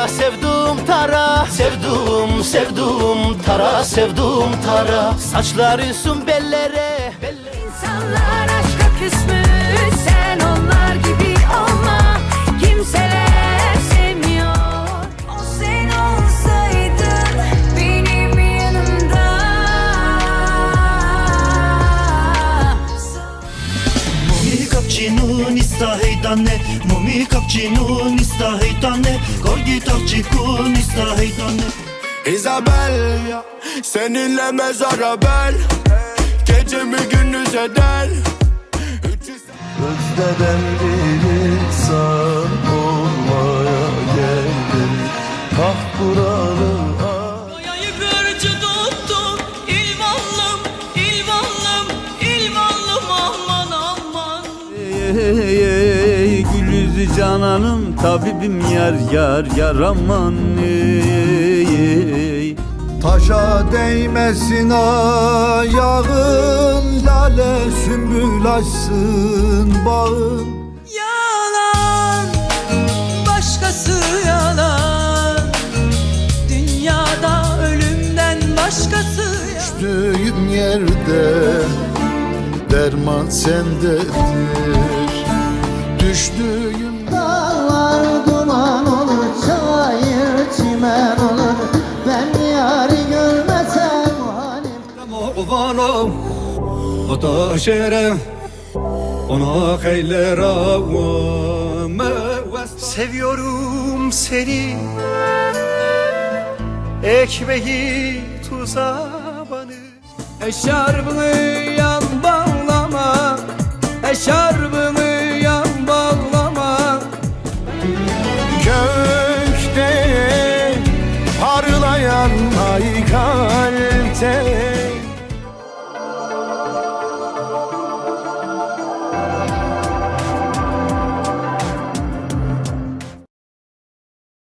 Tara sevdum tara. Sevdum sevdum tara sevdum tara. Saçlarısın bellere bellere. İnsanlar aşka küsmüş Mumi kapçinu nista heydane Mumi kapçinu nista heydane Gorgi takçiku nista heydane Isabel Seninle mezara bel Gecemi gündüz eder Özleden bir insan cananım tabibim yar yar yar aman ey, ey. Taşa değmesin ayağın Lale sümbül açsın bağın. Yalan, başkası yalan. Dünyada ölümden başkası yalan. Düştüğüm yerde derman sendedir Düştüğüm Dağlar duman olur, çayır çimen olur. Ben yarı görmesem halim. Ovanom o da şeref ona hayler Seviyorum seni. Ekmeği tuza banı Eşarbını yan dayanmay kalpte.